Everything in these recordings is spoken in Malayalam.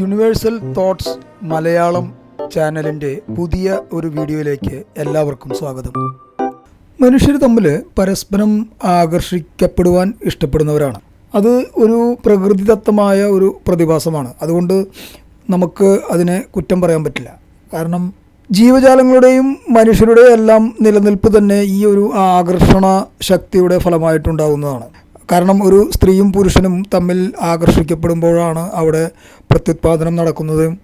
യൂണിവേഴ്സൽ തോട്ട്സ് മലയാളം ചാനലിന്റെ പുതിയ ഒരു വീഡിയോയിലേക്ക് എല്ലാവർക്കും സ്വാഗതം. മനുഷ്യർ തമ്മിൽ പരസ്പരം ആകർഷിക്കപ്പെടുവാൻ ഇഷ്ടപ്പെടുന്നവരാണ്. അത് ഒരു പ്രകൃതിദത്തമായ ഒരു പ്രതിഭാസമാണ്. അതുകൊണ്ട് നമുക്ക് അതിനെ കുറ്റം പറയാൻ പറ്റില്ല. കാരണം ജീവജാലങ്ങളുടെയും മനുഷ്യരുടെയും എല്ലാം നിലനിൽപ്പ് തന്നെ ഈ ഒരു ആകർഷണ ശക്തിയുടെ ഫലമായിട്ടുണ്ടാകുന്നതാണ് കാരണം ഒരു സ്ത്രീയും പുരുഷനും തമ്മിൽ ആകർഷിക്കപ്പെടുമ്പോഴാണ് അവിടെ പ്രത്യുത്പാദനം നടക്കുന്നതും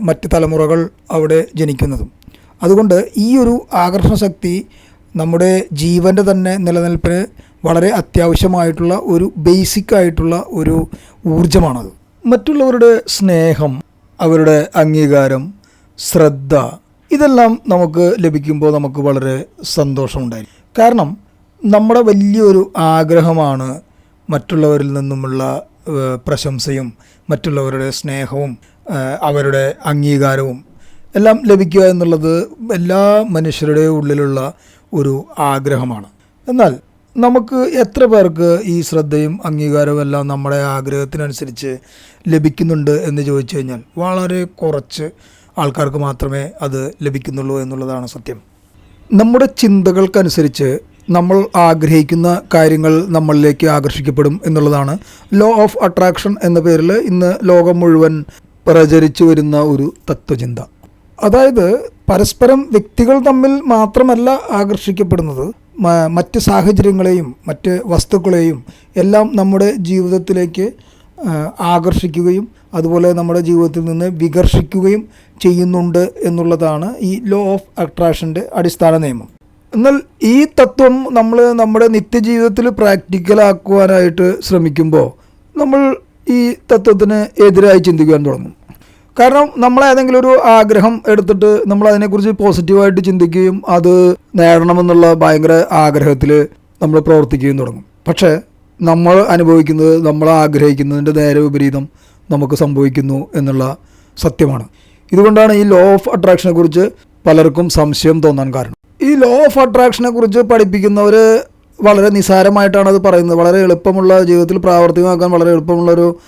മറ്റ് തലമുറകൾ അവിടെ ജനിക്കുന്നതും. അതുകൊണ്ട് ഈ ഒരു ആകർഷണ ശക്തി നമ്മുടെ ജീവന്റെ തന്നെ നിലനിൽപ്പിന് വളരെ അത്യാവശ്യമായിട്ടുള്ള ഒരു ബേസിക് ആയിട്ടുള്ള ഒരു ഊർജമാണത് മറ്റുള്ളവരുടെ സ്നേഹം അവരുടെ അംഗീകാരം ശ്രദ്ധ ഇതെല്ലാം നമുക്ക് ലഭിക്കുമ്പോൾ നമുക്ക് വളരെ സന്തോഷമുണ്ടായിരിക്കും. കാരണം നമ്മുടെ വലിയൊരു ആഗ്രഹമാണ് മറ്റുള്ളവരിൽ നിന്നുമുള്ള പ്രശംസയും മറ്റുള്ളവരുടെ സ്നേഹവും അവരുടെ അംഗീകാരവും എല്ലാം ലഭിക്കുക എന്നുള്ളത് എല്ലാ മനുഷ്യരുടെ ഉള്ളിലുള്ള ഒരു ആഗ്രഹമാണ്. എന്നാൽ നമുക്ക് എത്ര പേർക്ക് ഈ ശ്രദ്ധയും അംഗീകാരവും എല്ലാം നമ്മുടെ ആഗ്രഹത്തിനനുസരിച്ച് ലഭിക്കുന്നുണ്ട് എന്ന് ചോദിച്ചു കഴിഞ്ഞാൽ വളരെ കുറച്ച് ആൾക്കാർക്ക് മാത്രമേ അത് ലഭിക്കുന്നുള്ളൂ എന്നുള്ളതാണ് സത്യം. നമ്മുടെ ചിന്തകൾക്കനുസരിച്ച് നമ്മൾ ആഗ്രഹിക്കുന്ന കാര്യങ്ങൾ നമ്മളിലേക്ക് ആകർഷിക്കപ്പെടും എന്നുള്ളതാണ്. ലോ ഓഫ് അട്രാക്ഷൻ എന്ന പേരിൽ ഇന്ന് ലോകം മുഴുവൻ പ്രചരിച്ചു വരുന്ന ഒരു തത്വചിന്ത. അതായത് പരസ്പരം വ്യക്തികൾ തമ്മിൽ മാത്രമല്ല ആകർഷിക്കപ്പെടുന്നത്. മറ്റ് സാഹചര്യങ്ങളെയും മറ്റ് വസ്തുക്കളെയും എല്ലാം നമ്മുടെ ജീവിതത്തിലേക്ക് ആകർഷിക്കുകയും അതുപോലെ നമ്മുടെ ജീവിതത്തിൽ നിന്ന് വികർഷിക്കുകയും ചെയ്യുന്നുണ്ട് എന്നുള്ളതാണ് ഈ ലോ ഓഫ് അട്രാക്ഷന്റെ അടിസ്ഥാന നിയമം. എന്നാൽ ഈ തത്വം നമ്മൾ നമ്മുടെ നിത്യജീവിതത്തിൽ പ്രാക്ടിക്കലാക്കുവാനായിട്ട് ശ്രമിക്കുമ്പോൾ നമ്മൾ ഈ തത്വത്തിന് എതിരായി ചിന്തിക്കാൻ തുടങ്ങും. കാരണം നമ്മൾ ഏതെങ്കിലും ഒരു ആഗ്രഹം എടുത്തിട്ട് നമ്മൾ അതിനെക്കുറിച്ച് പോസിറ്റീവായിട്ട് ചിന്തിക്കുകയും അത് നേടണമെന്നുള്ള ഭയങ്കര ആഗ്രഹത്തിൽ നമ്മൾ പ്രവർത്തിക്കുകയും തുടങ്ങും. പക്ഷേ നമ്മൾ അനുഭവിക്കുന്നത് നമ്മൾ ആഗ്രഹിക്കുന്നതിന്റെ നേരെ വിപരീതം നമുക്ക് സംഭവിക്കുന്നു എന്നുള്ള സത്യമാണ്. ഇതുകൊണ്ടാണ് ഈ ലോ ഓഫ് അട്രാക്ഷനെക്കുറിച്ച് പലർക്കും സംശയം തോന്നാൻ കാരണം. ഈ ലോ ഓഫ് അട്രാക്ഷനെ കുറിച്ച് പഠിപ്പിക്കുന്നവർ വളരെ നിസാരമായിട്ടാണ് അത് പറയുന്നത്. വളരെ എളുപ്പമുള്ള ജീവിതത്തിൽ പ്രാവർത്തികമാക്കാൻ വളരെ എളുപ്പമുള്ളൊരു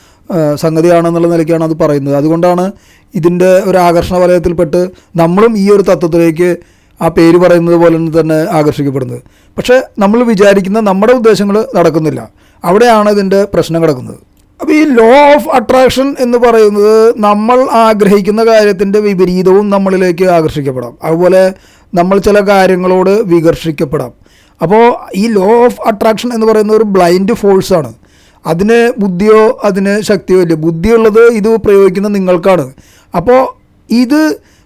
സംഗതിയാണെന്നുള്ള നിലയ്ക്കാണ് അത് പറയുന്നത്. അതുകൊണ്ടാണ് ഇതിന്റെ ഒരു ആകർഷണ വലയത്തിൽപ്പെട്ട് നമ്മളും ഈ ഒരു തത്വത്തിലേക്ക് ആ പേര് പറയുന്നത് പോലെ തന്നെ ആകർഷിക്കപ്പെടുന്നത്. പക്ഷേ നമ്മൾ വിചാരിക്കുന്ന നമ്മുടെ ഉദ്ദേശങ്ങൾ നടക്കുന്നില്ല. അവിടെയാണ് ഇതിന്റെ പ്രശ്നം കിടക്കുന്നത്. അപ്പോൾ ഈ ലോ ഓഫ് അട്രാക്ഷൻ എന്ന് പറയുന്നത് നമ്മൾ ആഗ്രഹിക്കുന്ന കാര്യത്തിന്റെ വിപരീതവും നമ്മളിലേക്ക് ആകർഷിക്കപ്പെടാം. അതുപോലെ നമ്മൾ ചില കാര്യങ്ങളോട് വികർഷിക്കപ്പെടാം. അപ്പോൾ ഈ ലോ ഓഫ് അട്രാക്ഷൻ എന്ന് പറയുന്ന ഒരു ബ്ലൈൻഡ് ഫോഴ്സാണ് അതിന് ബുദ്ധിയോ അതിന് ശക്തിയോ ഇല്ല. ബുദ്ധിയുള്ളത് ഇത് പ്രയോഗിക്കുന്ന നിങ്ങൾക്കാണ്. അപ്പോൾ ഇത്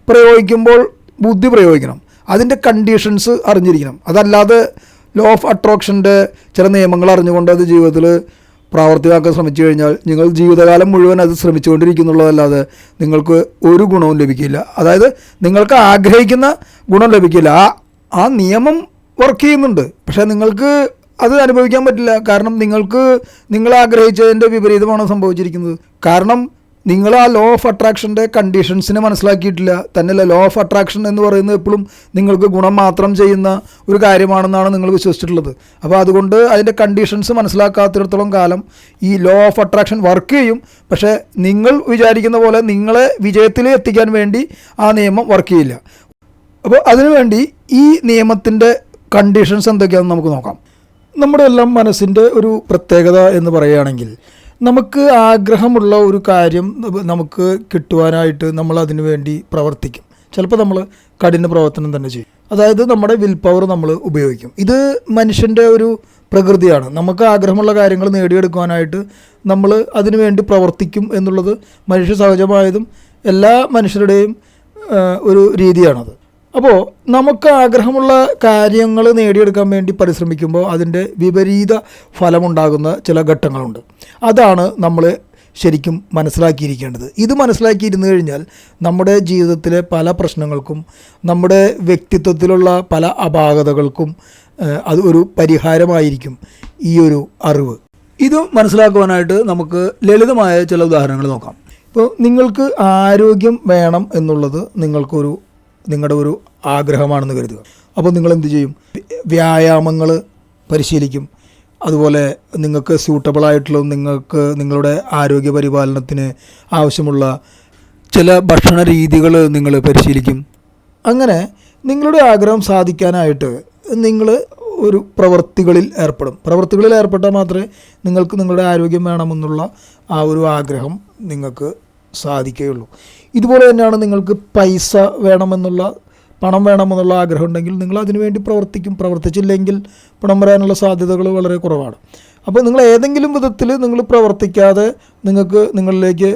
പ്രയോഗിക്കുമ്പോൾ ബുദ്ധി പ്രയോഗിക്കണം. അതിന്റെ കണ്ടീഷൻസ് അറിഞ്ഞിരിക്കണം. അതല്ലാതെ ലോ ഓഫ് അട്രാക്ഷന്റെ ചില നിയമങ്ങൾ അറിഞ്ഞുകൊണ്ട് അത് ജീവിതത്തിൽ പ്രാവർത്തികമാക്കാൻ ശ്രമിച്ചു കഴിഞ്ഞാൽ നിങ്ങൾ ജീവിതകാലം മുഴുവൻ അത് ശ്രമിച്ചുകൊണ്ടിരിക്കുന്നുള്ളതല്ലാതെ നിങ്ങൾക്ക് ഒരു ഗുണവും ലഭിക്കില്ല. അതായത് നിങ്ങൾക്ക് ആഗ്രഹിക്കുന്ന ഗുണം ലഭിക്കില്ല. ആ ആ നിയമം വർക്ക് ചെയ്യുന്നുണ്ട്. പക്ഷേ നിങ്ങൾക്ക് അത് അനുഭവിക്കാൻ പറ്റില്ല. കാരണം നിങ്ങൾക്ക് നിങ്ങൾ ആഗ്രഹിച്ചതിന്റെ വിപരീതമാണ് സംഭവിച്ചിരിക്കുന്നത്. കാരണം നിങ്ങൾ ആ ലോ ഓഫ് അട്രാക്ഷന്റെ കണ്ടീഷൻസിനെ മനസ്സിലാക്കിയിട്ടില്ല. തന്നെയല്ല ലോ ഓഫ് അട്രാക്ഷൻ എന്ന് പറയുന്നത് എപ്പോഴും നിങ്ങൾക്ക് ഗുണം മാത്രം ചെയ്യുന്ന ഒരു കാര്യമാണെന്നാണ് നിങ്ങൾ വിശ്വസിച്ചിട്ടുള്ളത്. അപ്പോൾ അതുകൊണ്ട് അതിന്റെ കണ്ടീഷൻസ് മനസ്സിലാക്കാത്തിടത്തോളം കാലം ഈ ലോ ഓഫ് അട്രാക്ഷൻ വർക്ക് ചെയ്യും. പക്ഷേ നിങ്ങൾ വിചാരിക്കുന്ന പോലെ നിങ്ങളെ വിജയത്തിൽ എത്തിക്കാൻ വേണ്ടി ആ നിയമം വർക്ക് ചെയ്യില്ല. അപ്പോൾ അതിനുവേണ്ടി ഈ നിയമത്തിന്റെ കണ്ടീഷൻസ് എന്തൊക്കെയാണെന്ന് നമുക്ക് നോക്കാം. നമ്മുടെ എല്ലാം മനസ്സിന്റെ ഒരു പ്രത്യേകത എന്ന് പറയുകയാണെങ്കിൽ നമുക്ക് ആഗ്രഹമുള്ള ഒരു കാര്യം നമുക്ക് കിട്ടുവാനായിട്ട് നമ്മൾ അതിനു വേണ്ടി പ്രവർത്തിക്കും. ചിലപ്പോൾ നമ്മൾ കഠിന പ്രവർത്തനം തന്നെ ചെയ്യും. അതായത് നമ്മുടെ വിൽ പവർ നമ്മൾ ഉപയോഗിക്കും. ഇത് മനുഷ്യന്റെ ഒരു പ്രകൃതിയാണ്. നമുക്ക് ആഗ്രഹമുള്ള കാര്യങ്ങൾ നേടിയെടുക്കുവാനായിട്ട് നമ്മൾ അതിനുവേണ്ടി പ്രവർത്തിക്കും എന്നുള്ളത് മനുഷ്യ സഹജമായതും എല്ലാ മനുഷ്യരുടെയും ഒരു രീതിയാണത്. അപ്പോൾ നമുക്ക് ആഗ്രഹമുള്ള കാര്യങ്ങൾ നേടിയെടുക്കാൻ വേണ്ടി പരിശ്രമിക്കുമ്പോൾ അതിന്റെ വിപരീത ഫലമുണ്ടാകുന്ന ചില ഘട്ടങ്ങളുണ്ട്. അതാണ് നമ്മൾ ശരിക്കും മനസ്സിലാക്കിയിരിക്കേണ്ടത്. ഇത് മനസ്സിലാക്കിയിരുന്നു കഴിഞ്ഞാൽ നമ്മുടെ ജീവിതത്തിലെ പല പ്രശ്നങ്ങൾക്കും നമ്മുടെ വ്യക്തിത്വത്തിലുള്ള പല അപാകതകൾക്കും അത് ഒരു പരിഹാരമായിരിക്കും ഈ ഒരു അറിവ്. ഇത് മനസ്സിലാക്കുവാനായിട്ട് നമുക്ക് ലളിതമായ ചില ഉദാഹരണങ്ങൾ നോക്കാം. ഇപ്പോൾ നിങ്ങൾക്ക് ആരോഗ്യം വേണം എന്നുള്ളത് നിങ്ങൾക്കൊരു നിങ്ങളുടെ ഒരു ആഗ്രഹമാണെന്ന് കരുതുക. അപ്പോൾ നിങ്ങൾ എന്ത് ചെയ്യും? വ്യായാമങ്ങൾ പരിശീലിക്കും. അതുപോലെ നിങ്ങൾക്ക് സ്യൂട്ടബിളായിട്ടുള്ള നിങ്ങൾക്ക് നിങ്ങളുടെ ആരോഗ്യ പരിപാലനത്തിന് ആവശ്യമുള്ള ചില ഭക്ഷണ രീതികൾ നിങ്ങൾ പരിശീലിക്കും. അങ്ങനെ നിങ്ങളുടെ ആഗ്രഹം സാധിക്കാനായിട്ട് നിങ്ങൾ ഒരു പ്രവൃത്തികളിൽ ഏർപ്പെടും. പ്രവൃത്തികളിൽ ഏർപ്പെട്ടാൽ മാത്രമേ നിങ്ങൾക്ക് നിങ്ങളുടെ ആരോഗ്യം വേണമെന്നുള്ള ആ ഒരു ആഗ്രഹം നിങ്ങൾക്ക് സാധിക്കുകയുള്ളൂ. ഇതുപോലെ തന്നെയാണ് നിങ്ങൾക്ക് പൈസ വേണമെന്നുള്ള പണം വേണമെന്നുള്ള ആഗ്രഹം ഉണ്ടെങ്കിൽ നിങ്ങൾ അതിനുവേണ്ടി പ്രവർത്തിക്കും. പ്രവർത്തിച്ചില്ലെങ്കിൽ പണം വരാനുള്ള സാധ്യതകൾ വളരെ കുറവാണ്. അപ്പോൾ നിങ്ങൾ ഏതെങ്കിലും വിധത്തിൽ നിങ്ങൾ പ്രവർത്തിക്കാതെ നിങ്ങൾക്ക് നിങ്ങളിലേക്ക്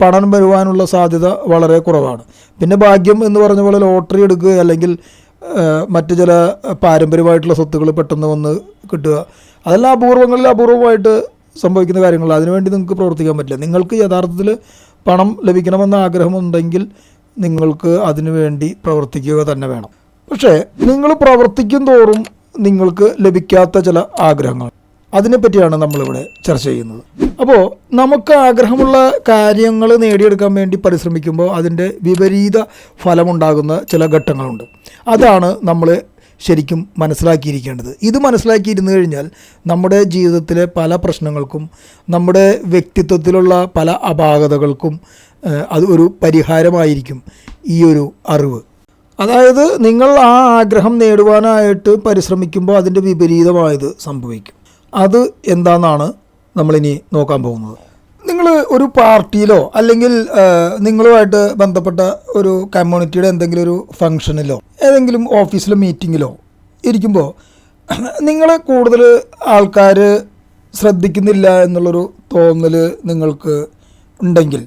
പണം വരുവാനുള്ള സാധ്യത വളരെ കുറവാണ്. പിന്നെ ഭാഗ്യം എന്ന് പറഞ്ഞ പോലെ ലോട്ടറി എടുക്കുക അല്ലെങ്കിൽ മറ്റു ചില പാരമ്പര്യമായിട്ടുള്ള സ്വത്തുക്കൾ പെട്ടെന്ന് വന്ന് കിട്ടുക. അതെല്ലാം അപൂർവങ്ങളിൽ അപൂർവമായിട്ട് സംഭവിക്കുന്ന കാര്യങ്ങൾ അതിനുവേണ്ടി നിങ്ങൾക്ക് പ്രവർത്തിക്കാൻ പറ്റില്ല. നിങ്ങൾക്ക് യഥാർത്ഥത്തിൽ പണം ലഭിക്കണമെന്ന ആഗ്രഹമുണ്ടെങ്കിൽ നിങ്ങൾക്ക് അതിനുവേണ്ടി പ്രവർത്തിക്കുക തന്നെ വേണം. പക്ഷേ നിങ്ങൾ പ്രവർത്തിക്കും തോറും നിങ്ങൾക്ക് ലഭിക്കാത്ത ചില ആഗ്രഹങ്ങൾ. അതിനെപ്പറ്റിയാണ് നമ്മളിവിടെ ചർച്ച ചെയ്യുന്നത്. അപ്പോൾ നമുക്ക് ആഗ്രഹമുള്ള കാര്യങ്ങൾ നേടിയെടുക്കാൻ വേണ്ടി പരിശ്രമിക്കുമ്പോൾ അതിന്റെ വിപരീത ഫലമുണ്ടാകുന്ന ചില ഘട്ടങ്ങളുണ്ട്. അതാണ് നമ്മൾ ശരിക്കും മനസ്സിലാക്കിയിരിക്കേണ്ടത്. ഇത് മനസ്സിലാക്കിയിരുന്നു കഴിഞ്ഞാൽ നമ്മുടെ ജീവിതത്തിലെ പല പ്രശ്നങ്ങൾക്കും നമ്മുടെ വ്യക്തിത്വത്തിലുള്ള പല അപാകതകൾക്കും അത് ഒരു പരിഹാരമായിരിക്കും ഈ ഒരു അറിവ്. അതായത് നിങ്ങൾ ആ ആഗ്രഹം നേടുവാനായിട്ട് പരിശ്രമിക്കുമ്പോൾ അതിന്റെ വിപരീതമായത് സംഭവിക്കും. അത് എന്താണെന്നാണ് നമ്മളിനി നോക്കാൻ പോകുന്നത്. നിങ്ങൾ ഒരു പാർട്ടിയിലോ അല്ലെങ്കിൽ നിങ്ങളുമായിട്ട് ബന്ധപ്പെട്ട ഒരു കമ്മ്യൂണിറ്റിയുടെ എന്തെങ്കിലും ഒരു ഫംഗ്ഷനിലോ ഏതെങ്കിലും ഓഫീസിലോ മീറ്റിങ്ങിലോ ഇരിക്കുമ്പോൾ നിങ്ങളെ കൂടുതൽ ആൾക്കാർ ശ്രദ്ധിക്കുന്നില്ല എന്നുള്ളൊരു തോന്നൽ നിങ്ങൾക്ക് ഉണ്ടെങ്കിൽ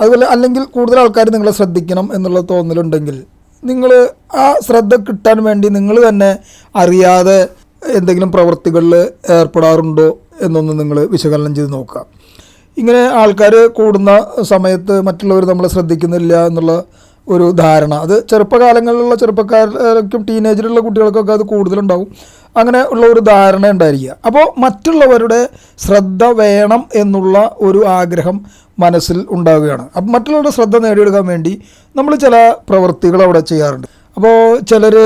അതുപോലെ അല്ലെങ്കിൽ കൂടുതൽ ആൾക്കാർ നിങ്ങളെ ശ്രദ്ധിക്കണം എന്നുള്ള തോന്നലുണ്ടെങ്കിൽ നിങ്ങൾ ആ ശ്രദ്ധ കിട്ടാൻ വേണ്ടി നിങ്ങൾ തന്നെ അറിയാതെ എന്തെങ്കിലും പ്രവൃത്തികളിൽ ഏർപ്പെടാറുണ്ടോ എന്നൊന്ന് നിങ്ങൾ വിശകലനം ചെയ്ത് നോക്കുക. ഇങ്ങനെ ആൾക്കാർ കൂടുന്ന സമയത്ത് മറ്റുള്ളവർ നമ്മളെ ശ്രദ്ധിക്കുന്നില്ല എന്നുള്ള ഒരു ധാരണ. അത് ചെറുപ്പകാലങ്ങളിലുള്ള ചെറുപ്പക്കാർക്കും ടീനേജിലുള്ള കുട്ടികൾക്കൊക്കെ അത് കൂടുതലുണ്ടാവും. അങ്ങനെ ഉള്ള ഒരു ധാരണ ഉണ്ടായിരിക്കുക. അപ്പോൾ മറ്റുള്ളവരുടെ ശ്രദ്ധ വേണം എന്നുള്ള ഒരു ആഗ്രഹം മനസ്സിൽ ഉണ്ടാവുകയാണ്. അപ്പം മറ്റുള്ളവരുടെ ശ്രദ്ധ നേടിയെടുക്കാൻ വേണ്ടി നമ്മൾ ചില പ്രവൃത്തികൾ അവിടെ ചെയ്യാറുണ്ട്. അപ്പോൾ ചിലർ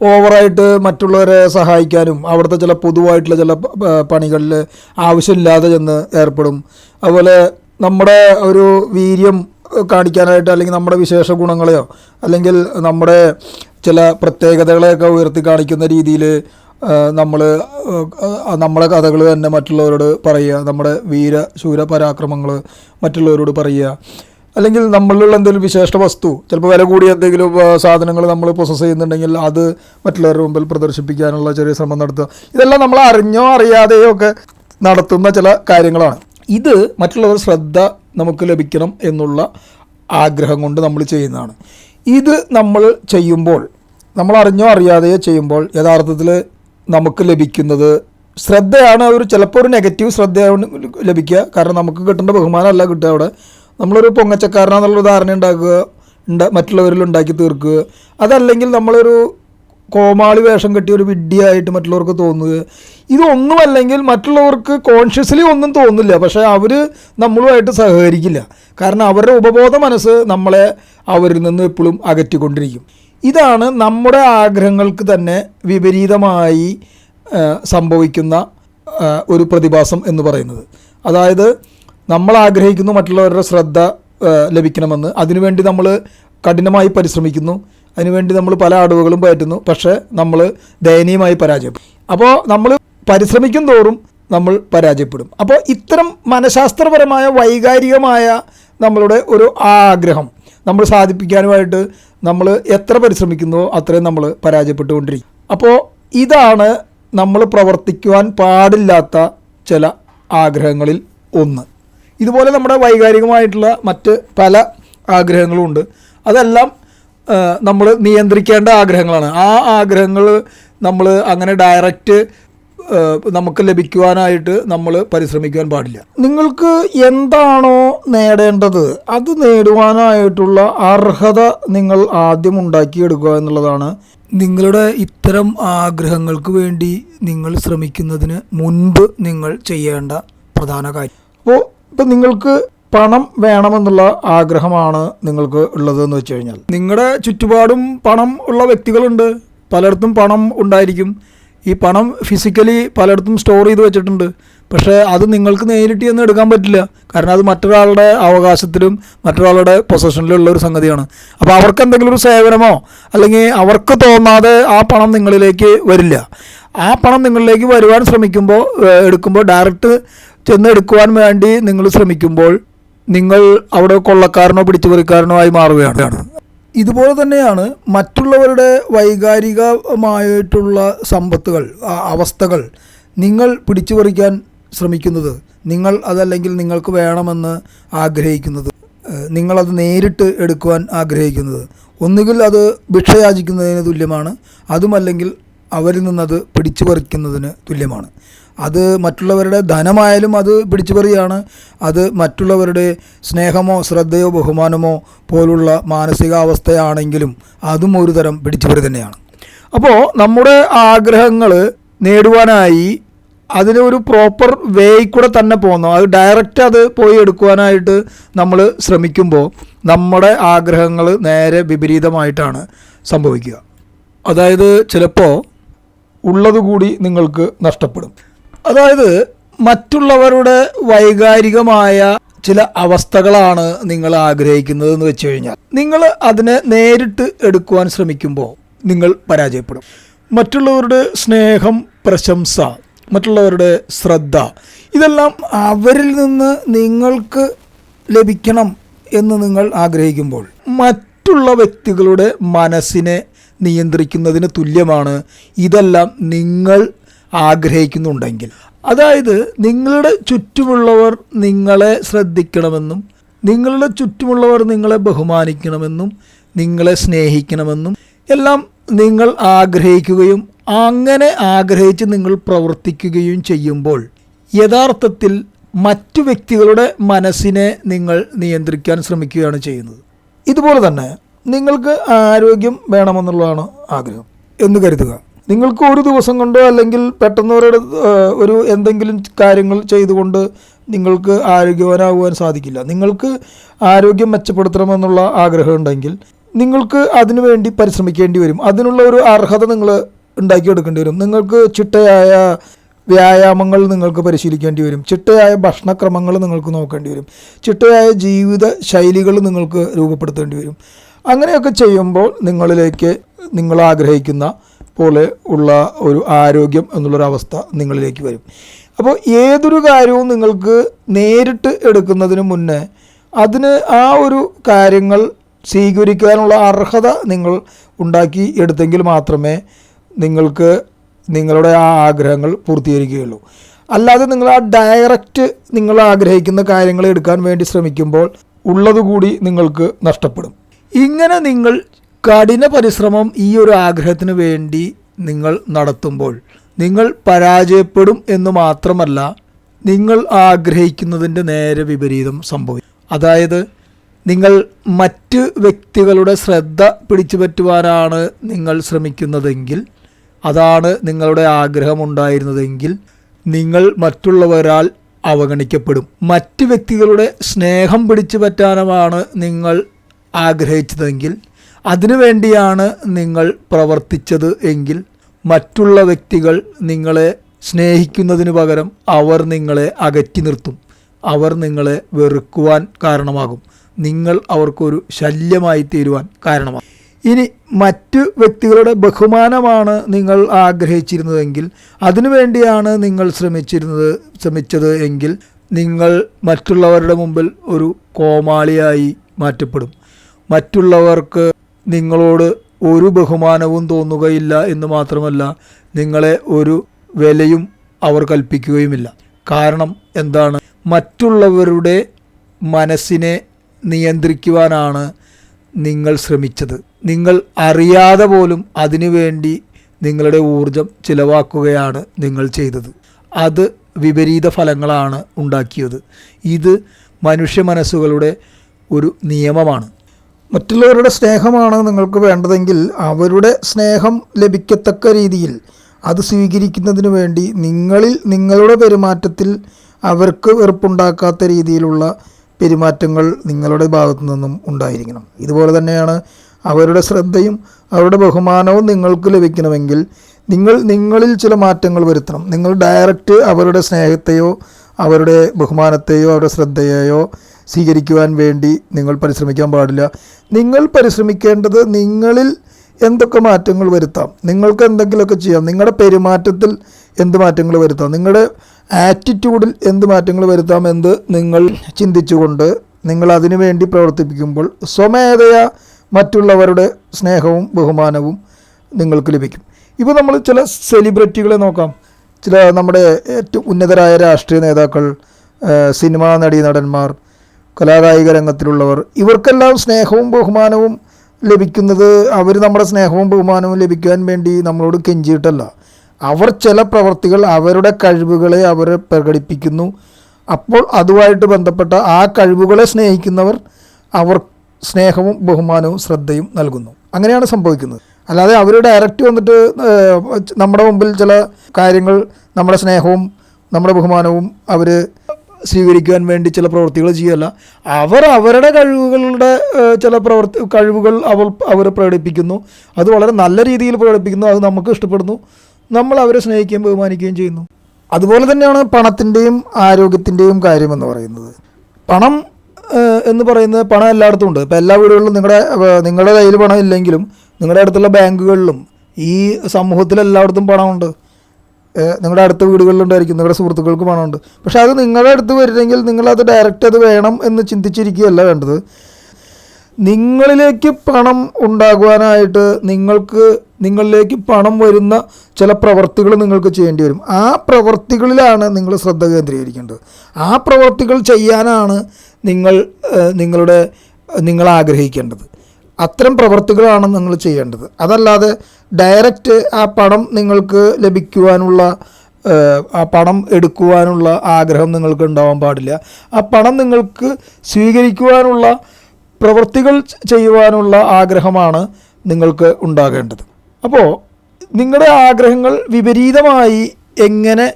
ഓവറായിട്ട് മറ്റുള്ളവരെ സഹായിക്കാനും അവിടുത്തെ ചില പൊതുവായിട്ടുള്ള ചില പണികളിൽ ആവശ്യമില്ലാതെ ചെന്ന് ഏർപ്പെടും. അതുപോലെ നമ്മുടെ ഒരു വീര്യം കാണിക്കാനായിട്ട് അല്ലെങ്കിൽ നമ്മുടെ വിശേഷ ഗുണങ്ങളെയോ അല്ലെങ്കിൽ നമ്മുടെ ചില പ്രത്യേകതകളെയൊക്കെ ഉയർത്തി കാണിക്കുന്ന രീതിയിൽ നമ്മൾ നമ്മളെ കഥകൾ തന്നെ മറ്റുള്ളവരോട് പറയുക നമ്മുടെ വീര ശൂര പരാക്രമങ്ങൾ മറ്റുള്ളവരോട് പറയുക. അല്ലെങ്കിൽ നമ്മളിലുള്ള എന്തെങ്കിലും വിശേഷ വസ്തു ചിലപ്പോൾ വില കൂടിയ എന്തെങ്കിലും സാധനങ്ങൾ നമ്മൾ പ്രൊസസ് ചെയ്യുന്നുണ്ടെങ്കിൽ അത് മറ്റുള്ളവരുടെ മുമ്പിൽ പ്രദർശിപ്പിക്കാനുള്ള ചെറിയ ശ്രമം നടത്തുക. ഇതെല്ലാം നമ്മൾ അറിഞ്ഞോ അറിയാതെയോ ഒക്കെ നടത്തുന്ന ചില കാര്യങ്ങളാണ്. ഇത് മറ്റുള്ളവർ ശ്രദ്ധ നമുക്ക് ലഭിക്കണം എന്നുള്ള ആഗ്രഹം കൊണ്ട് നമ്മൾ ചെയ്യുന്നതാണ്. ഇത് നമ്മൾ ചെയ്യുമ്പോൾ നമ്മൾ അറിഞ്ഞോ അറിയാതെയോ ചെയ്യുമ്പോൾ യഥാർത്ഥത്തിൽ നമുക്ക് ലഭിക്കുന്നത് ശ്രദ്ധയാണ്. ഒരു ചിലപ്പോൾ ഒരു നെഗറ്റീവ് ശ്രദ്ധയാണ് ലഭിക്കുക. കാരണം നമുക്ക് കിട്ടേണ്ട ബഹുമാനമല്ല കിട്ടുക അവിടെ. നമ്മളൊരു പൊങ്ങച്ചക്കാരനാന്നുള്ളൊരു ധാരണ ഉണ്ടാക്കുക ഉണ്ട മറ്റുള്ളവരിൽ ഉണ്ടാക്കി തീർക്കുക. അതല്ലെങ്കിൽ നമ്മളൊരു കോമാളി വേഷം കെട്ടിയ ഒരു വിഡ്ഢിയായിട്ട് മറ്റുള്ളവർക്ക് തോന്നുക ഇതൊന്നുമല്ലെങ്കിൽ മറ്റുള്ളവർക്ക് കോൺഷ്യസ്ലി ഒന്നും തോന്നില്ല പക്ഷേ അവർ നമ്മളുമായിട്ട് സഹകരിക്കില്ല. കാരണം അവരുടെ ഉപബോധ മനസ്സ് നമ്മളെ അവരിൽ നിന്ന് എപ്പോഴും അകറ്റിക്കൊണ്ടിരിക്കും. ഇതാണ് നമ്മുടെ ആഗ്രഹങ്ങൾക്ക് തന്നെ വിപരീതമായി സംഭവിക്കുന്ന ഒരു പ്രതിഭാസം എന്ന് പറയുന്നത്. അതായത് നമ്മൾ ആഗ്രഹിക്കുന്നു മറ്റുള്ളവരുടെ ശ്രദ്ധ ലഭിക്കണമെന്ന്. അതിനുവേണ്ടി നമ്മൾ കഠിനമായി പരിശ്രമിക്കുന്നു. അതിനുവേണ്ടി നമ്മൾ പല അടവുകളും പയറ്റുന്നു. പക്ഷേ നമ്മൾ ദയനീയമായി പരാജയപ്പെടും. അപ്പോൾ നമ്മൾ പരിശ്രമിക്കും തോറും നമ്മൾ പരാജയപ്പെടും. അപ്പോൾ ഇത്തരം മനഃശാസ്ത്രപരമായ വൈകാരികമായ നമ്മളുടെ ഒരു ആഗ്രഹം നമ്മൾ സാധിപ്പിക്കാനുമായിട്ട് നമ്മൾ എത്ര പരിശ്രമിക്കുന്നുവോ അത്രയും നമ്മൾ പരാജയപ്പെട്ടുകൊണ്ടിരിക്കും. അപ്പോൾ ഇതാണ് നമ്മൾ പ്രവർത്തിക്കുവാൻ പാടില്ലാത്ത ചില ആഗ്രഹങ്ങളിൽ ഒന്ന്. ഇതുപോലെ നമ്മുടെ വൈകാരികമായിട്ടുള്ള മറ്റ് പല ആഗ്രഹങ്ങളുമുണ്ട്. അതെല്ലാം നമ്മൾ നിയന്ത്രിക്കേണ്ട ആഗ്രഹങ്ങളാണ്. ആ ആഗ്രഹങ്ങൾ നമ്മൾ അങ്ങനെ ഡയറക്റ്റ് നമുക്ക് ലഭിക്കുവാനായിട്ട് നമ്മൾ പരിശ്രമിക്കുവാൻ പാടില്ല. നിങ്ങൾക്ക് എന്താണോ നേടേണ്ടത് അത് നേടുവാനായിട്ടുള്ള അർഹത നിങ്ങൾ ആദ്യം ഉണ്ടാക്കിയെടുക്കുക എന്നുള്ളതാണ്. നിങ്ങളുടെ ഇത്തരം ആഗ്രഹങ്ങൾക്ക് വേണ്ടി നിങ്ങൾ ശ്രമിക്കുന്നതിന് മുൻപ് നിങ്ങൾ ചെയ്യേണ്ട പ്രധാന കാര്യം. അപ്പോൾ ഇപ്പം നിങ്ങൾക്ക് പണം വേണമെന്നുള്ള ആഗ്രഹമാണ് നിങ്ങൾക്ക് ഉള്ളത് എന്ന് വെച്ച് കഴിഞ്ഞാൽ. നിങ്ങളുടെ ചുറ്റുപാടും പണം ഉള്ള വ്യക്തികളുണ്ട്. പലയിടത്തും പണം ഉണ്ടായിരിക്കും. ഈ പണം ഫിസിക്കലി പലയിടത്തും സ്റ്റോർ ചെയ്ത് വെച്ചിട്ടുണ്ട്. പക്ഷേ അത് നിങ്ങൾക്ക് നേരിട്ട് എടുക്കാൻ പറ്റില്ല. കാരണം അത് മറ്റൊരാളുടെ അവകാശത്തിലും മറ്റൊരാളുടെ പൊസഷനിലുള്ള ഒരു സംഗതിയാണ്. അപ്പോൾ അവർക്ക് എന്തെങ്കിലും ഒരു സേവനമോ അല്ലെങ്കിൽ അവർക്ക് തോന്നാതെ ആ പണം നിങ്ങളിലേക്ക് വരില്ല. ആ പണം നിങ്ങളിലേക്ക് വരുവാൻ ശ്രമിക്കുമ്പോൾ എടുക്കുമ്പോൾ ഡയറക്റ്റ് ചെന്ന് എടുക്കുവാൻ വേണ്ടി നിങ്ങൾ ശ്രമിക്കുമ്പോൾ നിങ്ങൾ അവിടെ കൊള്ളക്കാരനോ പിടിച്ചുപറിക്കാരനോ ആയി മാറുകയാണ്. ഇതുപോലെ തന്നെയാണ് മറ്റുള്ളവരുടെ വൈകാരികമായിട്ടുള്ള സമ്പത്തുകൾ അവസ്ഥകൾ നിങ്ങൾ പിടിച്ചുപറിക്കാൻ ശ്രമിക്കുന്നത് നിങ്ങൾ അതല്ലെങ്കിൽ നിങ്ങൾക്ക് വേണമെന്ന് ആഗ്രഹിക്കുന്നത് നിങ്ങളത് നേരിട്ട് എടുക്കുവാൻ ആഗ്രഹിക്കുന്നത്. ഒന്നുകിൽ അത് ഭിക്ഷയാചിക്കുന്നതിന് തുല്യമാണ് അതുമല്ലെങ്കിൽ അവരിൽ നിന്നത് പിടിച്ചു പറിക്കുന്നതിന് തുല്യമാണ്. അത് മറ്റുള്ളവരുടെ ധനമായാലും അത് പിടിച്ചുപറിയാണ് അത് മറ്റുള്ളവരുടെ സ്നേഹമോ ശ്രദ്ധയോ ബഹുമാനമോ പോലുള്ള മാനസികാവസ്ഥയാണെങ്കിലും അതും ഒരു തരം പിടിച്ചുപറി തന്നെയാണ്. അപ്പോൾ നമ്മുടെ ആഗ്രഹങ്ങൾ നേടുവാനായി അതിന് ഒരു പ്രോപ്പർ വേയിൽ കൂടെ തന്നെ പോകുന്നു അത് ഡയറക്റ്റ് അത് പോയി എടുക്കുവാനായിട്ട് നമ്മൾ ശ്രമിക്കുമ്പോൾ നമ്മുടെ ആഗ്രഹങ്ങൾ നേരെ വിപരീതമായിട്ടാണ് സംഭവിക്കുക. അതായത് ചിലപ്പോൾ ഉള്ളതുകൂടി നിങ്ങൾക്ക് നഷ്ടപ്പെടും. അതായത് മറ്റുള്ളവരുടെ വൈകാരികമായ ചില അവസ്ഥകളാണ് നിങ്ങൾ ആഗ്രഹിക്കുന്നത് എന്ന് വെച്ച് കഴിഞ്ഞാൽ നിങ്ങൾ അതിനെ നേരിട്ട് എടുക്കുവാൻ ശ്രമിക്കുമ്പോൾ നിങ്ങൾ പരാജയപ്പെടും. മറ്റുള്ളവരുടെ സ്നേഹം പ്രശംസ മറ്റുള്ളവരുടെ ശ്രദ്ധ ഇതെല്ലാം അവരിൽ നിന്ന് നിങ്ങൾക്ക് ലഭിക്കണം എന്ന് നിങ്ങൾ ആഗ്രഹിക്കുമ്പോൾ മറ്റുള്ള വ്യക്തികളുടെ മനസ്സിനെ നിയന്ത്രിക്കുന്നതിന് തുല്യമാണ് ഇതെല്ലാം നിങ്ങൾ ആഗ്രഹിക്കുന്നുണ്ടെങ്കിൽ. അതായത് നിങ്ങളുടെ ചുറ്റുമുള്ളവർ നിങ്ങളെ ശ്രദ്ധിക്കണമെന്നും നിങ്ങളുടെ ചുറ്റുമുള്ളവർ നിങ്ങളെ ബഹുമാനിക്കണമെന്നും നിങ്ങളെ സ്നേഹിക്കണമെന്നും എല്ലാം നിങ്ങൾ ആഗ്രഹിക്കുകയും അങ്ങനെ ആഗ്രഹിച്ച് നിങ്ങൾ പ്രവർത്തിക്കുകയും ചെയ്യുമ്പോൾ യഥാർത്ഥത്തിൽ മറ്റു വ്യക്തികളുടെ മനസ്സിനെ നിങ്ങൾ നിയന്ത്രിക്കാൻ ശ്രമിക്കുകയാണ് ചെയ്യുന്നത്. ഇതുപോലെ തന്നെ നിങ്ങൾക്ക് ആരോഗ്യം വേണമെന്നുള്ളതാണ് ആഗ്രഹം എന്ന് കരുതുക. നിങ്ങൾക്ക് ഒരു ദിവസം കൊണ്ടോ അല്ലെങ്കിൽ പെട്ടെന്ന് ഒരു ഒരു എന്തെങ്കിലും കാര്യങ്ങൾ ചെയ്തുകൊണ്ട് നിങ്ങൾക്ക് ആരോഗ്യവാനാകുവാൻ സാധിക്കില്ല. നിങ്ങൾക്ക് ആരോഗ്യം മെച്ചപ്പെടുത്തണമെന്നുള്ള ആഗ്രഹം ഉണ്ടെങ്കിൽ നിങ്ങൾക്ക് അതിനുവേണ്ടി പരിശ്രമിക്കേണ്ടി വരും. അതിനുള്ള ഒരു അർഹത നിങ്ങൾ ഉണ്ടാക്കിയെടുക്കേണ്ടി വരും. നിങ്ങൾക്ക് ചിട്ടയായ വ്യായാമങ്ങൾ നിങ്ങൾക്ക് പരിശീലിക്കേണ്ടി വരും. ചിട്ടയായ ഭക്ഷണക്രമങ്ങൾ നിങ്ങൾക്ക് നോക്കേണ്ടി വരും. ചിട്ടയായ ജീവിത ശൈലികൾ നിങ്ങൾക്ക് രൂപപ്പെടുത്തേണ്ടി വരും. അങ്ങനെയൊക്കെ ചെയ്യുമ്പോൾ നിങ്ങളിലേക്ക് നിങ്ങൾ ആഗ്രഹിക്കുന്ന പോലെ ഉള്ള ഒരു ആരോഗ്യം എന്നുള്ളൊരവസ്ഥ നിങ്ങളിലേക്ക് വരും. അപ്പോൾ ഏതൊരു കാര്യവും നിങ്ങൾക്ക് നേരിട്ട് എടുക്കുന്നതിന് മുന്നേ അതിന് ആ ഒരു കാര്യങ്ങൾ സ്വീകരിക്കാനുള്ള അർഹത നിങ്ങൾ ഉണ്ടാക്കി എടുത്തെങ്കിൽ മാത്രമേ നിങ്ങൾക്ക് നിങ്ങളുടെ ആ ആഗ്രഹങ്ങൾ പൂർത്തീകരിക്കുകയുള്ളൂ. അല്ലാതെ നിങ്ങൾ ആ ഡയറക്റ്റ് നിങ്ങൾ ആഗ്രഹിക്കുന്ന കാര്യങ്ങൾ എടുക്കാൻ വേണ്ടി ശ്രമിക്കുമ്പോൾ ഉള്ളതുകൂടി നിങ്ങൾക്ക് നഷ്ടപ്പെടും. ഇങ്ങനെ നിങ്ങൾ കഠിന പരിശ്രമം ഈ ഒരു ആഗ്രഹത്തിന് വേണ്ടി നിങ്ങൾ നടത്തുമ്പോൾ നിങ്ങൾ പരാജയപ്പെടും എന്ന് മാത്രമല്ല നിങ്ങൾ ആഗ്രഹിക്കുന്നതിന്റെ നേരെ വിപരീതം സംഭവിക്കും. അതായത് നിങ്ങൾ മറ്റ് വ്യക്തികളുടെ ശ്രദ്ധ പിടിച്ചു പറ്റുവാനാണ് നിങ്ങൾ ശ്രമിക്കുന്നതെങ്കിൽ അതാണ് നിങ്ങളുടെ ആഗ്രഹമുണ്ടായിരുന്നതെങ്കിൽ നിങ്ങൾ മറ്റുള്ളവരാൽ അവഗണിക്കപ്പെടും. മറ്റ് വ്യക്തികളുടെ സ്നേഹം പിടിച്ചു പറ്റാനുമാണ് നിങ്ങൾ ആഗ്രഹിച്ചതെങ്കിൽ അതിനുവേണ്ടിയാണ് നിങ്ങൾ പ്രവർത്തിച്ചത് എങ്കിൽ മറ്റുള്ള വ്യക്തികൾ നിങ്ങളെ സ്നേഹിക്കുന്നതിന് പകരം അവർ നിങ്ങളെ അകറ്റി നിർത്തും. അവർ നിങ്ങളെ വെറുക്കുവാൻ കാരണമാകും. നിങ്ങൾ അവർക്കൊരു ശല്യമായി തീരുവാൻ കാരണമാകും. ഇനി മറ്റു വ്യക്തികളുടെ ബഹുമാനമാണ് നിങ്ങൾ ആഗ്രഹിച്ചിരുന്നതെങ്കിൽ അതിനുവേണ്ടിയാണ് നിങ്ങൾ ശ്രമിച്ചിരുന്നത് ശ്രമിച്ചത് എങ്കിൽ നിങ്ങൾ മറ്റുള്ളവരുടെ മുമ്പിൽ ഒരു കോമാളിയായി മാറ്റപ്പെടും. മറ്റുള്ളവർക്ക് നിങ്ങളോട് ഒരു ബഹുമാനവും തോന്നുകയില്ല എന്ന് മാത്രമല്ല നിങ്ങളെ ഒരു വിലയും അവർ കൽപ്പിക്കുകയുമില്ല. കാരണം എന്താണ്? മറ്റുള്ളവരുടെ മനസ്സിനെ നിയന്ത്രിക്കുവാനാണ് നിങ്ങൾ ശ്രമിച്ചത്. നിങ്ങൾ അറിയാതെ പോലും അതിനുവേണ്ടി നിങ്ങളുടെ ഊർജം ചിലവാക്കുകയാണ് നിങ്ങൾ ചെയ്തത്. അത് വിപരീത ഫലങ്ങളാണ് ഉണ്ടാക്കിയത്. ഇത് മനുഷ്യ മനസ്സുകളുടെ ഒരു നിയമമാണ്. മറ്റുള്ളവരുടെ സ്നേഹമാണ് നിങ്ങൾക്ക് വേണ്ടതെങ്കിൽ അവരുടെ സ്നേഹം ലഭിക്കത്തക്ക രീതിയിൽ അത് സ്വീകരിക്കുന്നതിന് വേണ്ടി നിങ്ങളിൽ നിങ്ങളുടെ പെരുമാറ്റത്തിൽ അവർക്ക് വെറുപ്പുണ്ടാക്കാത്ത രീതിയിലുള്ള പെരുമാറ്റങ്ങൾ നിങ്ങളുടെ ഭാഗത്തു നിന്നും ഉണ്ടായിരിക്കണം. ഇതുപോലെ തന്നെയാണ് അവരുടെ ശ്രദ്ധയും അവരുടെ ബഹുമാനവും നിങ്ങൾക്ക് ലഭിക്കണമെങ്കിൽ നിങ്ങൾ നിങ്ങളിൽ ചില മാറ്റങ്ങൾ വരുത്തണം. നിങ്ങൾ ഡയറക്റ്റ് അവരുടെ സ്നേഹത്തെയോ അവരുടെ ബഹുമാനത്തെയോ അവരുടെ ശ്രദ്ധയെയോ സ്വീകരിക്കുവാൻ വേണ്ടി നിങ്ങൾ പരിശ്രമിക്കാൻ പാടില്ല. നിങ്ങൾ പരിശ്രമിക്കേണ്ടത് നിങ്ങളിൽ എന്തൊക്കെ മാറ്റങ്ങൾ വരുത്താം. നിങ്ങൾക്ക് എന്തെങ്കിലുമൊക്കെ ചെയ്യാം. നിങ്ങളുടെ പെരുമാറ്റത്തിൽ എന്ത് മാറ്റങ്ങൾ വരുത്താം. നിങ്ങളുടെ ആറ്റിറ്റ്യൂഡിൽ എന്ത് മാറ്റങ്ങൾ വരുത്താം എന്ന് നിങ്ങൾ ചിന്തിച്ചുകൊണ്ട് നിങ്ങൾ അതിനു വേണ്ടി പ്രവർത്തിപ്പിക്കുമ്പോൾ സ്വമേധയാ മറ്റുള്ളവരുടെ സ്നേഹവും ബഹുമാനവും നിങ്ങൾക്ക് ലഭിക്കും. ഇപ്പോൾ നമ്മൾ ചില സെലിബ്രിറ്റികളെ നോക്കാം. ചില നമ്മുടെ ഏറ്റവും ഉന്നതരായ രാഷ്ട്രീയ നേതാക്കൾ സിനിമാ നടീ നടീനടന്മാർ കലാകായിക രംഗത്തിലുള്ളവർ. ഇവർക്കെല്ലാം സ്നേഹവും ബഹുമാനവും ലഭിക്കുന്നത് അവർ നമ്മുടെ സ്നേഹവും ബഹുമാനവും ലഭിക്കാൻ വേണ്ടി നമ്മളോട് കെഞ്ചിയിട്ടല്ല. അവർ ചില പ്രവർത്തികൾ അവരുടെ കഴിവുകളെ അവർ പ്രകടിപ്പിക്കുന്നു. അപ്പോൾ അതുമായിട്ട് ബന്ധപ്പെട്ട ആ കഴിവുകളെ സ്നേഹിക്കുന്നവർ അവർ സ്നേഹവും ബഹുമാനവും ശ്രദ്ധയും നൽകുന്നു. അങ്ങനെയാണ് സംഭവിക്കുന്നത്. അല്ലാതെ അവർ ഡയറക്റ്റ് വന്നിട്ട് നമ്മുടെ മുമ്പിൽ ചില കാര്യങ്ങൾ നമ്മുടെ സ്നേഹവും നമ്മുടെ ബഹുമാനവും അവർ സ്വീകരിക്കുവാൻ വേണ്ടി ചില പ്രവൃത്തികൾ ചെയ്യല്ല. അവർ അവരുടെ കഴിവുകളുടെ ചില പ്രവർത്തി കഴിവുകൾ അവൾ അവർ പ്രകടിപ്പിക്കുന്നു. അത് വളരെ നല്ല രീതിയിൽ പ്രകടിപ്പിക്കുന്നു. അത് നമുക്ക് ഇഷ്ടപ്പെടുന്നു. നമ്മൾ അവരെ സ്നേഹിക്കുകയും ബഹുമാനിക്കുകയും ചെയ്യുന്നു. അതുപോലെ തന്നെയാണ് പണത്തിന്റെയും ആരോഗ്യത്തിന്റെയും കാര്യം എന്ന് പറയുന്നത്. പണം എന്ന് പറയുന്നത് പണം എല്ലായിടത്തും ഉണ്ട്. ഇപ്പോൾ എല്ലാ വീടുകളിലും നിങ്ങളുടെ നിങ്ങളുടെ കയ്യിൽ പണം ഇല്ലെങ്കിലും നിങ്ങളുടെ അടുത്തുള്ള ബാങ്കുകളിലും ഈ സമൂഹത്തിൽ എല്ലായിടത്തും പണമുണ്ട്. നിങ്ങളുടെ അടുത്ത വീടുകളിലുണ്ടായിരിക്കും. നിങ്ങളുടെ സുഹൃത്തുക്കൾക്ക് പണമുണ്ട്. പക്ഷേ അത് നിങ്ങളുടെ അടുത്ത് വരില്ലെങ്കിൽ നിങ്ങളത് ഡയറക്റ്റ് അത് വേണം എന്ന് ചിന്തിച്ചിരിക്കുകയല്ല വേണ്ടത്. നിങ്ങളിലേക്ക് പണം ഉണ്ടാകുവാനായിട്ട് നിങ്ങൾക്ക് നിങ്ങളിലേക്ക് പണം വരുന്ന ചില പ്രവർത്തികൾ നിങ്ങൾക്ക് ചെയ്യേണ്ടി വരും. ആ പ്രവർത്തികളിലാണ് നിങ്ങൾ ശ്രദ്ധ കേന്ദ്രീകരിക്കേണ്ടത്. ആ പ്രവർത്തികൾ ചെയ്യാനാണ് നിങ്ങൾ നിങ്ങളുടെ നിങ്ങൾ ആഗ്രഹിക്കേണ്ടത് അത്തരം പ്രവർത്തികളാണ് നിങ്ങൾ ചെയ്യേണ്ടത്. അതല്ലാതെ ഡയറക്റ്റ് ആ പണം നിങ്ങൾക്ക് ലഭിക്കുവാനുള്ള ആ പണം എടുക്കുവാനുള്ള ആഗ്രഹം നിങ്ങൾക്ക് ഉണ്ടാവാൻ പാടില്ല. ആ പണം നിങ്ങൾക്ക് സ്വീകരിക്കുവാനുള്ള പ്രവൃത്തികൾ ചെയ്യുവാനുള്ള ആഗ്രഹമാണ് നിങ്ങൾക്ക് ഉണ്ടാകേണ്ടത്. അപ്പോൾ നിങ്ങളുടെ ആഗ്രഹങ്ങൾ വിപരീതമായി എങ്ങനെ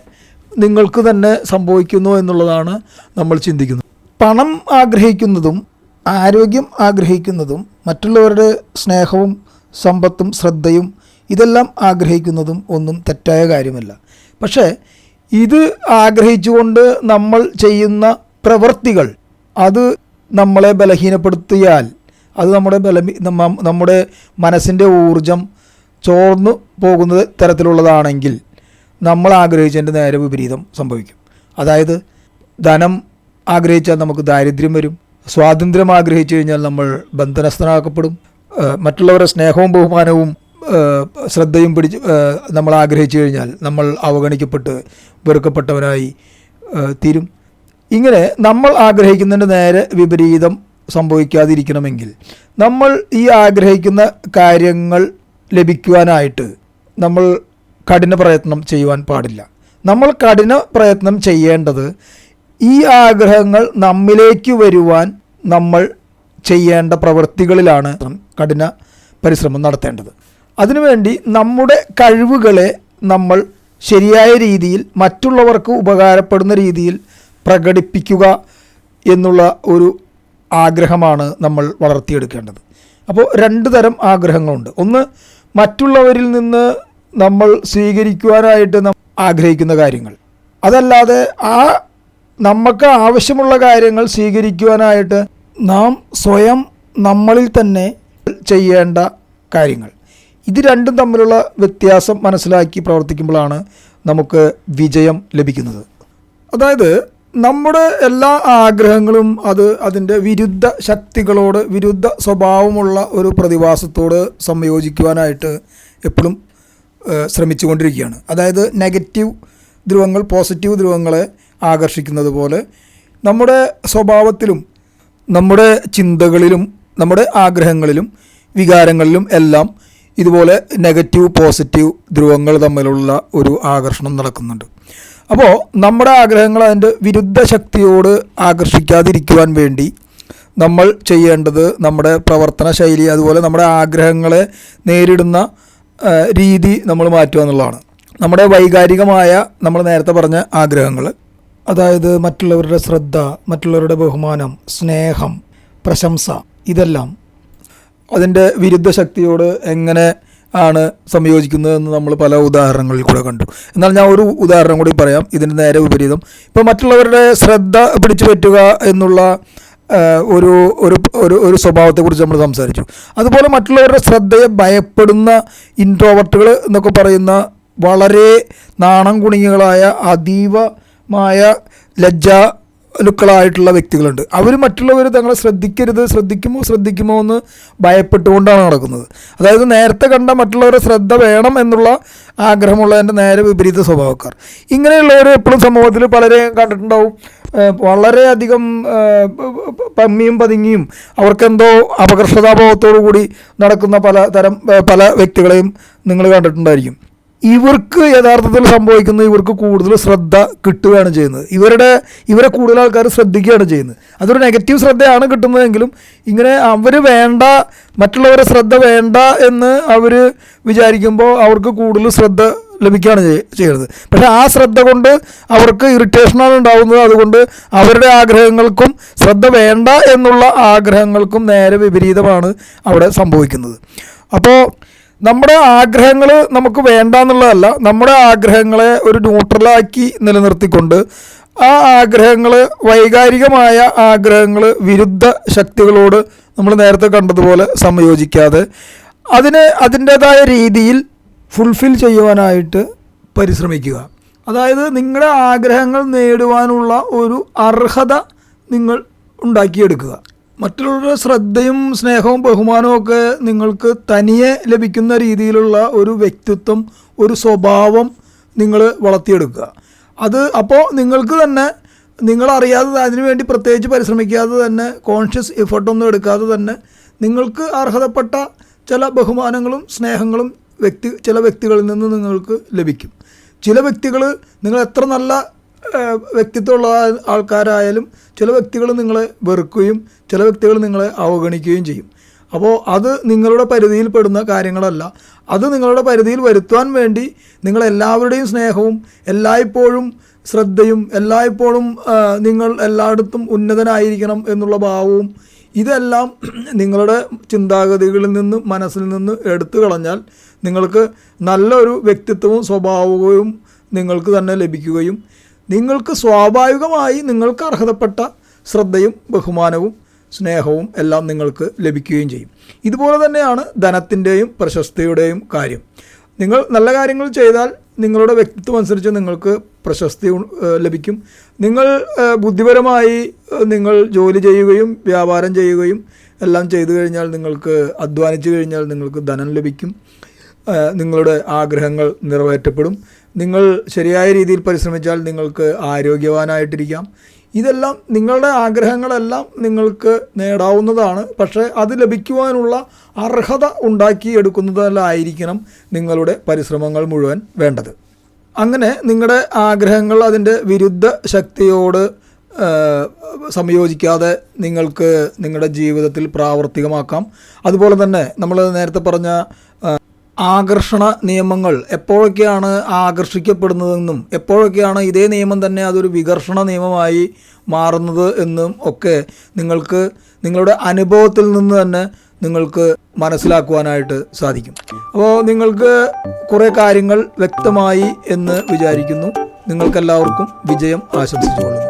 നിങ്ങൾക്ക് തന്നെ സംഭവിക്കുന്നു എന്നുള്ളതാണ് നമ്മൾ ചിന്തിക്കുന്നത്. പണം ആഗ്രഹിക്കുന്നതും ആരോഗ്യം ആഗ്രഹിക്കുന്നതും മറ്റുള്ളവരുടെ സ്നേഹവും സമ്പത്തും ശ്രദ്ധയും ഇതെല്ലാം ആഗ്രഹിക്കുന്നതും ഒന്നും തെറ്റായ കാര്യമല്ല. പക്ഷേ ഇത് ആഗ്രഹിച്ചുകൊണ്ട് നമ്മൾ ചെയ്യുന്ന പ്രവൃത്തികൾ അത് നമ്മളെ ബലഹീനപ്പെടുത്തിയാൽ അത് നമ്മുടെ ബല നമ്മുടെ മനസ്സിന്റെ ഊർജം ചോർന്നു പോകുന്ന തരത്തിലുള്ളതാണെങ്കിൽ നമ്മൾ ആഗ്രഹിച്ചതിന്റെ നേരെ വിപരീതം സംഭവിക്കും. അതായത് ധനം ആഗ്രഹിച്ചാൽ നമുക്ക് ദാരിദ്ര്യം വരും. സ്വാതന്ത്ര്യം ആഗ്രഹിച്ചു കഴിഞ്ഞാൽ നമ്മൾ ബന്ധനസ്ഥനാക്കപ്പെടും. മറ്റുള്ളവരുടെ സ്നേഹവും ബഹുമാനവും ശ്രദ്ധയും പിടിച്ച് നമ്മൾ ആഗ്രഹിച്ചു കഴിഞ്ഞാൽ നമ്മൾ അവഗണിക്കപ്പെട്ട് വെറുക്കപ്പെട്ടവരായി തീരും. ഇങ്ങനെ നമ്മൾ ആഗ്രഹിക്കുന്നതിന്റെ നേരെ വിപരീതം സംഭവിക്കാതിരിക്കണമെങ്കിൽ നമ്മൾ ഈ ആഗ്രഹിക്കുന്ന കാര്യങ്ങൾ ലഭിക്കുവാനായിട്ട് നമ്മൾ കഠിന പ്രയത്നം ചെയ്യുവാൻ പാടില്ല. നമ്മൾ കഠിന പ്രയത്നം ചെയ്യേണ്ടത് ഈ ആഗ്രഹങ്ങൾ നമ്മിലേക്ക് വരുവാൻ നമ്മൾ ചെയ്യേണ്ട പ്രവൃത്തികളിലാണ് കഠിന പരിശ്രമം നടത്തേണ്ടത്. അതിനുവേണ്ടി നമ്മുടെ കഴിവുകളെ നമ്മൾ ശരിയായ രീതിയിൽ മറ്റുള്ളവർക്ക് ഉപകാരപ്പെടുന്ന രീതിയിൽ പ്രകടിപ്പിക്കുക എന്നുള്ള ഒരു ആഗ്രഹമാണ് നമ്മൾ വളർത്തിയെടുക്കേണ്ടത്. അപ്പോൾ രണ്ട് തരം ആഗ്രഹങ്ങളുണ്ട്. ഒന്ന് മറ്റുള്ളവരിൽ നിന്ന് നമ്മൾ സ്വീകരിക്കുവാനായിട്ട് നാം ആഗ്രഹിക്കുന്ന കാര്യങ്ങൾ. അതല്ലാതെ ആ നമുക്ക് ആവശ്യമുള്ള കാര്യങ്ങൾ സ്വീകരിക്കുവാനായിട്ട് നാം സ്വയം നമ്മളിൽ തന്നെ ചെയ്യേണ്ട കാര്യങ്ങൾ. ഇത് രണ്ടും തമ്മിലുള്ള വ്യത്യാസം മനസ്സിലാക്കി പ്രവർത്തിക്കുമ്പോഴാണ് നമുക്ക് വിജയം ലഭിക്കുന്നത്. അതായത് നമ്മുടെ എല്ലാ ആഗ്രഹങ്ങളും അത് അതിന്റെ വിരുദ്ധ ശക്തികളോട് വിരുദ്ധ സ്വഭാവമുള്ള ഒരു പ്രതിഭാസത്തോട് സംയോജിക്കുവാനായിട്ട് എപ്പോഴും ശ്രമിച്ചു ശ്രമിച്ചുകൊണ്ടിരിക്കുകയാണ്. അതായത് നെഗറ്റീവ് ധ്രുവങ്ങൾ പോസിറ്റീവ് ധ്രുവങ്ങളെ ആകർഷിക്കുന്നത് പോലെ നമ്മുടെ സ്വഭാവത്തിലും നമ്മുടെ ചിന്തകളിലും നമ്മുടെ ആഗ്രഹങ്ങളിലും വികാരങ്ങളിലും എല്ലാം ഇതുപോലെ നെഗറ്റീവ് പോസിറ്റീവ് ധ്രുവങ്ങൾ തമ്മിലുള്ള ഒരു ആകർഷണം നടക്കുന്നുണ്ട്. അപ്പോൾ നമ്മുടെ ആഗ്രഹങ്ങൾ അതിന്റെ വിരുദ്ധ ശക്തിയോട് ആകർഷിക്കാതിരിക്കുവാൻ വേണ്ടി നമ്മൾ ചെയ്യേണ്ടത് നമ്മുടെ പ്രവർത്തന ശൈലി അതുപോലെ നമ്മുടെ ആഗ്രഹങ്ങളെ നേരിടുന്ന രീതി നമ്മൾ മാറ്റുക എന്നുള്ളതാണ്. നമ്മുടെ വൈകാരികമായ നമ്മൾ നേരത്തെ പറഞ്ഞ ആഗ്രഹങ്ങൾ അതായത് മറ്റുള്ളവരുടെ ശ്രദ്ധ മറ്റുള്ളവരുടെ ബഹുമാനം സ്നേഹം പ്രശംസ ഇതെല്ലാം അതിന്റെ വിരുദ്ധ ശക്തിയോട് എങ്ങനെ ആണ് സംയോജിക്കുന്നതെന്ന് നമ്മൾ പല ഉദാഹരണങ്ങളിൽ കൂടെ കണ്ടു. എന്നാൽ ഞാൻ ഒരു ഉദാഹരണം കൂടി പറയാം ഇതിന്റെ നേരെ വിപരീതം. ഇപ്പോൾ മറ്റുള്ളവരുടെ ശ്രദ്ധ പിടിച്ചു പറ്റുക എന്നുള്ള ഒരു ഒരു ഒരു ഒരു സ്വഭാവത്തെക്കുറിച്ച് നമ്മൾ സംസാരിച്ചു. അതുപോലെ മറ്റുള്ളവരുടെ ശ്രദ്ധയെ ഭയപ്പെടുന്ന ഇൻട്രോവർട്ടുകൾ എന്നൊക്കെ പറയുന്ന വളരെ നാണം കുണികളായ അതീവമായ ലജ്ജാലുക്കളായിട്ടുള്ള വ്യക്തികളുണ്ട്. അവർ മറ്റുള്ളവർ തങ്ങളെ ശ്രദ്ധിക്കരുത് ശ്രദ്ധിക്കുമോ ശ്രദ്ധിക്കുമോ എന്ന് ഭയപ്പെട്ടുകൊണ്ടാണ് നടക്കുന്നത്. അതായത് നേരത്തെ കണ്ട മറ്റുള്ളവരെ ശ്രദ്ധ വേണം എന്നുള്ള ആഗ്രഹമുള്ളതിന്റെ നേരെ വിപരീത സ്വഭാവക്കാർ. ഇങ്ങനെയുള്ളവർ എപ്പോഴും സമൂഹത്തിൽ പലരെയും കണ്ടിട്ടുണ്ടാവും. വളരെയധികം പമ്മിയും പതുങ്ങിയും അവർക്കെന്തോ അപകർഷതാഭാവത്തോടു കൂടി നടക്കുന്ന പല തരം പല വ്യക്തികളെയും നിങ്ങൾ കണ്ടിട്ടുണ്ടായിരിക്കും. ഇവർക്ക് യഥാർത്ഥത്തിൽ സംഭവിക്കുന്നത് ഇവർക്ക് കൂടുതൽ ശ്രദ്ധ കിട്ടുകയാണ് ചെയ്യുന്നത്. ഇവരുടെ ഇവരെ കൂടുതൽ ആൾക്കാർ ശ്രദ്ധിക്കുകയാണ് ചെയ്യുന്നത്. അതൊരു നെഗറ്റീവ് ശ്രദ്ധയാണ് കിട്ടുന്നതെങ്കിലും ഇങ്ങനെ അവർ വേണ്ട മറ്റുള്ളവരെ ശ്രദ്ധ വേണ്ട എന്ന് അവർ വിചാരിക്കുമ്പോൾ അവർക്ക് കൂടുതൽ ശ്രദ്ധ ലഭിക്കുകയാണ് ചെയ്യുന്നത്. പക്ഷേ ആ ശ്രദ്ധ കൊണ്ട് അവർക്ക് ഇറിറ്റേഷനാണ് ഉണ്ടാകുന്നത് അതുകൊണ്ട് അവരുടെ ആഗ്രഹങ്ങൾക്കും ശ്രദ്ധ വേണ്ട എന്നുള്ള ആഗ്രഹങ്ങൾക്കും നേരെ വിപരീതമാണ് അവിടെ സംഭവിക്കുന്നത്. അപ്പോൾ നമ്മുടെ ആഗ്രഹങ്ങൾ നമുക്ക് വേണ്ട എന്നുള്ളതല്ല നമ്മുടെ ആഗ്രഹങ്ങളെ ഒരു ന്യൂട്രലാക്കി നിലനിർത്തിക്കൊണ്ട് ആ ആഗ്രഹങ്ങൾ വൈകാരികമായ ആഗ്രഹങ്ങൾ വിരുദ്ധ ശക്തികളോട് നമ്മൾ നേരത്തെ കണ്ടതുപോലെ സംയോജിക്കാതെ അതിനെ അതിന്റേതായ രീതിയിൽ ഫുൾഫിൽ ചെയ്യുവാനായിട്ട് പരിശ്രമിക്കുക. അതായത് നിങ്ങളുടെ ആഗ്രഹങ്ങൾ നേടുവാനുള്ള ഒരു അർഹത നിങ്ങൾ ഉണ്ടാക്കിയെടുക്കുക. മറ്റുള്ളവരുടെ ശ്രദ്ധയും സ്നേഹവും ബഹുമാനവും ഒക്കെ നിങ്ങൾക്ക് തനിയെ ലഭിക്കുന്ന രീതിയിലുള്ള ഒരു വ്യക്തിത്വം ഒരു സ്വഭാവം നിങ്ങൾ വളർത്തിയെടുക്കുക. അത് അപ്പോൾ നിങ്ങൾക്ക് തന്നെ നിങ്ങളറിയാതെ അതിനു വേണ്ടി പ്രത്യേകിച്ച് പരിശ്രമിക്കാതെ തന്നെ കോൺഷ്യസ് എഫേർട്ടൊന്നും എടുക്കാതെ തന്നെ നിങ്ങൾക്ക് അർഹതപ്പെട്ട ചില ബഹുമാനങ്ങളും സ്നേഹങ്ങളും വ്യക്തി ചില വ്യക്തികളിൽ നിന്ന് നിങ്ങൾക്ക് ലഭിക്കും. ചില വ്യക്തികൾ നിങ്ങൾ എത്ര നല്ല വ്യക്തിത്വമുള്ള ആൾക്കാരായാലും ചില വ്യക്തികൾ നിങ്ങളെ വെറുക്കുകയും ചില വ്യക്തികൾ നിങ്ങളെ അവഗണിക്കുകയും ചെയ്യും. അപ്പോൾ അത് നിങ്ങളുടെ പരിധിയിൽ പെടുന്ന കാര്യങ്ങളല്ല. അത് നിങ്ങളുടെ പരിധിയിൽ വരുത്തുവാൻ വേണ്ടി നിങ്ങളെല്ലാവരുടെയും സ്നേഹവും എല്ലായ്പ്പോഴും ശ്രദ്ധയും എല്ലായ്പ്പോഴും നിങ്ങൾ എല്ലായിടത്തും ഉന്നതനായിരിക്കണം എന്നുള്ള ഭാവവും ഇതെല്ലാം നിങ്ങളുടെ ചിന്താഗതികളിൽ നിന്ന് മനസ്സിൽ നിന്ന് എടുത്തു കളഞ്ഞാൽ നിങ്ങൾക്ക് നല്ലൊരു വ്യക്തിത്വവും സ്വഭാവവും നിങ്ങൾക്ക് തന്നെ ലഭിക്കുകയും നിങ്ങൾക്ക് സ്വാഭാവികമായി നിങ്ങൾക്ക് അർഹതപ്പെട്ട ശ്രദ്ധയും ബഹുമാനവും സ്നേഹവും എല്ലാം നിങ്ങൾക്ക് ലഭിക്കുകയും ചെയ്യും. ഇതുപോലെ തന്നെയാണ് ധനത്തിന്റെയും പ്രശസ്തിയുടെയും കാര്യം. നിങ്ങൾ നല്ല കാര്യങ്ങൾ ചെയ്താൽ നിങ്ങളുടെ വ്യക്തിത്വം അനുസരിച്ച് നിങ്ങൾക്ക് പ്രശസ്തി ലഭിക്കും. നിങ്ങൾ ബുദ്ധിപരമായി നിങ്ങൾ ജോലി ചെയ്യുകയും വ്യാപാരം ചെയ്യുകയും എല്ലാം ചെയ്തു കഴിഞ്ഞാൽ നിങ്ങൾക്ക് അധ്വാനിച്ചു കഴിഞ്ഞാൽ നിങ്ങൾക്ക് ധനം ലഭിക്കും. നിങ്ങളുടെ ആഗ്രഹങ്ങൾ നിറവേറ്റപ്പെടും. നിങ്ങൾ ശരിയായ രീതിയിൽ പരിശ്രമിച്ചാൽ നിങ്ങൾക്ക് ആരോഗ്യവാനായിട്ടിരിക്കാം. ഇതെല്ലാം നിങ്ങളുടെ ആഗ്രഹങ്ങളെല്ലാം നിങ്ങൾക്ക് നേടാവുന്നതാണ്. പക്ഷേ അത് ലഭിക്കുവാനുള്ള അർഹത ഉണ്ടാക്കിയെടുക്കുന്നതിലായിരിക്കണം നിങ്ങളുടെ പരിശ്രമങ്ങൾ മുഴുവൻ വേണ്ടത്. അങ്ങനെ നിങ്ങളുടെ ആഗ്രഹങ്ങൾ അതിന്റെ വിരുദ്ധ ശക്തിയോട് സംയോജിക്കാതെ നിങ്ങൾക്ക് നിങ്ങളുടെ ജീവിതത്തിൽ പ്രാവർത്തികമാക്കാം. അതുപോലെ തന്നെ നമ്മൾ നേരത്തെ പറഞ്ഞ ആകർഷണ നിയമങ്ങൾ എപ്പോഴൊക്കെയാണ് ആകർഷിക്കപ്പെടുന്നതെന്നും എപ്പോഴൊക്കെയാണ് ഇതേ നിയമം തന്നെ അതൊരു വികർഷണ നിയമമായി മാറുന്നത് എന്നും ഒക്കെ നിങ്ങൾക്ക് നിങ്ങളുടെ അനുഭവത്തിൽ നിന്ന് തന്നെ നിങ്ങൾക്ക് മനസ്സിലാക്കുവാനായിട്ട് സാധിക്കും. അപ്പോൾ നിങ്ങൾക്ക് കുറേ കാര്യങ്ങൾ വ്യക്തമായി എന്ന് വിചാരിക്കുന്നു. നിങ്ങൾക്കെല്ലാവർക്കും വിജയം ആശംസിച്ചുകൊള്ളുന്നു.